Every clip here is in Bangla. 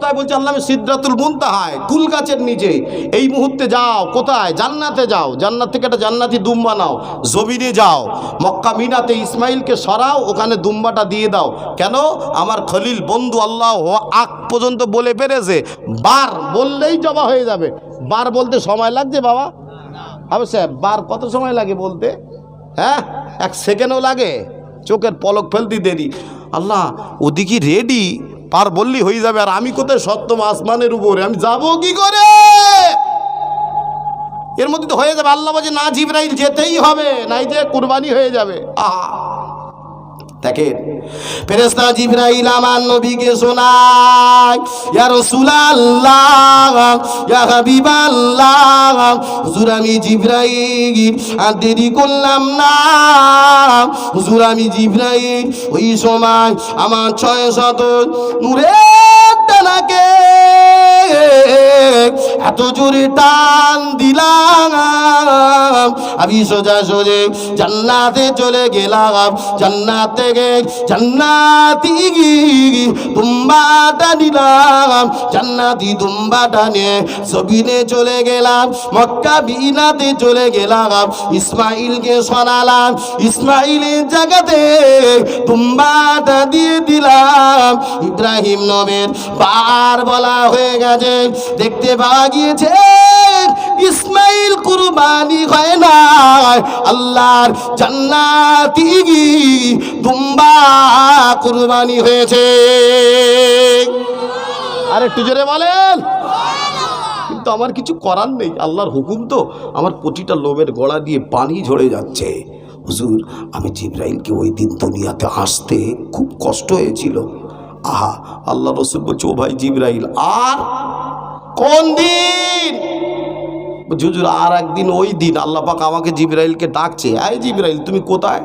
কোথায় বলছে? আল্লাহ আমি সিদ্ধাতুল মুনতাহায় কুল গাছের নিচে। এই মুহূর্তে যাও, কোথায়? জান্নাতে যাও। জান্নাত থেকে একটা জান্নাতি দুম বানাও জমিনে যাও। মক্কা মিনাতে ইসমাইলকে সরাও, ওখানে দুম্বাটা দিয়ে দাও। কেন? আমার খলিল, বন্ধু আল্লাহ আগ পর্যন্ত বলে পেরেছে বার বললেই জমা হয়ে যাবে। বার বলতে সময় লাগছে বাবা? আবে সাহেব, বার কত সময় লাগে বলতে? হ্যাঁ? এক সেকেন্ডও লাগে। চোখের পলক ফেলতে দেরি। আল্লাহ, ওদিকে রেডি পার বললি হয়ে যাবে, আর আমি কোথায় সপ্তম আসমানের উপরে? আমি যাব কি করে? এর মধ্যে তো হয়ে যাবে, আল্লাহ বলছে, না জিব্রাইল যেতেই হবে, নাই যে কুরবানি হয়ে যাবে। আহা। দেখেন ফেরেস্তা জিব্রাইল আমার নবীকে শোনায়, ইয়া ইয়া হাবিবাল্লাহ। হুজুর আমি জিব্রাইল, আর দেরি করলাম না। হুজুর আমি জিব্রাইল, ওই সময় আমার ছয় শত নূরের দানাকে এত জোরে টান দিলাম। আমি সোজা সোজে জান্নাতে চলে গেলাম। জান্নাত থেকে জান্নাতি দুম্বাটা নিলাম। জান্নাতি দুম্বাটা নিয়ে জবিনে চলে গেলাম। মক্কা বিনাতে চলে গেলাম। ইসমাইলকে শোনালাম। ইসমাইলের জায়গাতে দুম্বাটা দিয়ে দিলাম। ইব্রাহিম নবের বার বলা হয়ে গেছে। দেখতে পাওয়া গিয়েছে। ইসমাইল কুরবানি হয় না আল্লাহর জান্নাতি দুম্বা কুরবানি হয়েছে। আর একটু জোরে বলেন। কিন্তু আমার কিছু করার নেই। আল্লাহর হুকুম তো আমার প্রতিটা লোমের গড়া দিয়ে পানি ঝরে যাচ্ছে। হুজুর, আমি জিব্রাইলকে ওই দিন দুনিয়াতে আসতে খুব কষ্ট হয়েছিল। আহা, আল্লাহ রসুল বলছে, ও ভাই জিব্রাইল, আর কোন দিন? হুজুর আর একদিন ওই দিন আল্লাহ পাক আমাকে জিব্রাইলকে ডাকছে। আয় জিব্রাইল, তুমি কোথায়?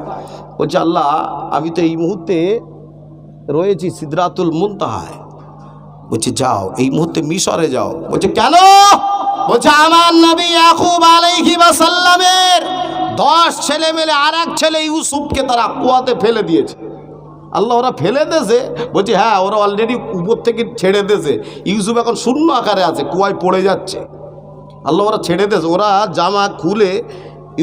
বলছে, আল্লাহ, আমি তো এই মুহূর্তে রয়েছি সিদ্রাতুল মুনতাহায়। বলছে, যাও, এই মুহূর্তে মিশরে যাও। বলছে, কেন? বলছে, আমার নবী ইয়াকুব আলাইহি ওয়াসাল্লামের দশ ছেলে মেলে আর এক ছেলে ইউসুফকে তারা কুয়াতে ফেলে দিয়েছে। আল্লাহ ওরা ফেলে দেছে। বলছি হ্যাঁ ওরা অলরেডি উপর থেকে ছেড়ে দেছে। ইউসুফ এখন শূন্য আকারে আছে, কুয়ায় পড়ে যাচ্ছে। আল্লাহ ওরা ছেড়ে দেছে। ওরা জামা খুলে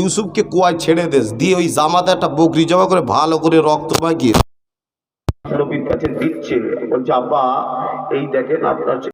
ইউসুফকে কুয়ায় ছেড়ে দেশ দিয়ে ওই জামাতে একটা বকরি জমা করে ভালো করে রক্ত মাখিয়ে নবীর কাছে দিচ্ছে। বলছে, আব্বা, এই দেখেন আপনার